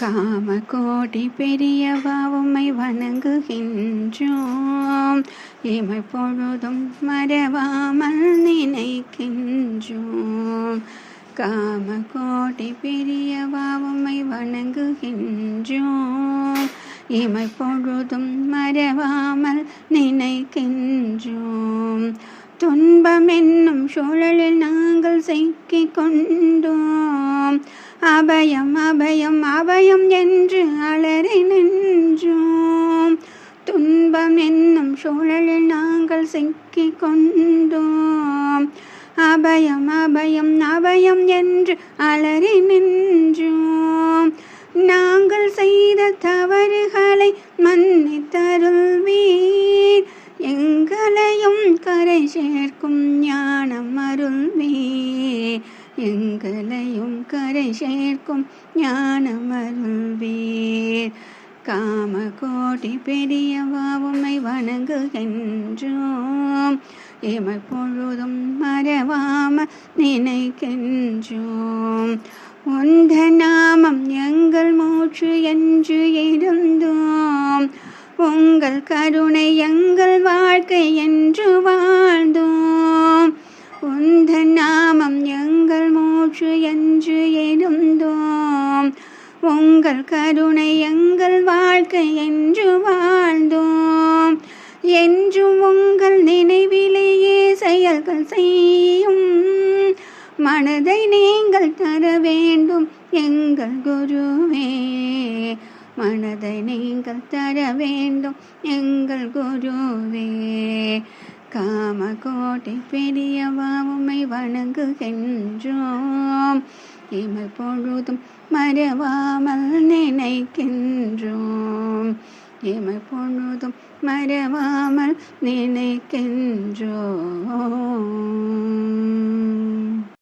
காமகோடி பெரியவா உம்மை வணங்குகின்றோம். இமை பொழுதும் மறவாமல் நினைக்கின்றோம். காமகோடி பெரியவா உம்மை வணங்குகின்றோம். இமை பொழுதும் மறவாமல் நினைக்கின்றோம். துன்பம் என்னும் சூழலில் நாங்கள் சிக்கிக் கொண்டோம். அபயம் அபயம் அபயம் என்று அலறி நின்றோம். துன்பம் என்னும் சூழலில் நாங்கள் சிக்கிக் கொண்டோம். அபயம் அபயம் அபயம் என்று அலறி நின்றோம். நாங்கள் செய்த தவறுகளை மன்னித்தருள்வீர். எங்களையும் கரை சேர்க்கும் ஞானம் அருள்வீர். எங்களையும் கரை சேர்க்கும் ஞானமருள்வீர். அருள்வீர் காமகோடி பெரியவா உம்மை வணங்குகின்றோம். எமை பொழுதும் மறவாம நினைக்கின்றோம். உந்த நாமம் எங்கள் மூச்சு என்று இருந்தோம். உங்கள் கருணை எங்கள் வாழ்க்கை என்று உங்கள் கருணை எங்கள் வாழ்க்கை என்று வாழ்ந்தோம். என்றும் உங்கள் நினைவிலேயே செயல்கள் செய்யும். மனதை நீங்கள் தர வேண்டும் எங்கள் குருவே. மனதை நீங்கள் தர வேண்டும் எங்கள் குருவே. காமகோட்டை பெரியவா உமை வணங்குகின்றோம். இமை பொழுதும் மறவாமல் நினைக்கின்றோம். இமை பொழுதும் மறவாமல் நினைக்கின்றோம்.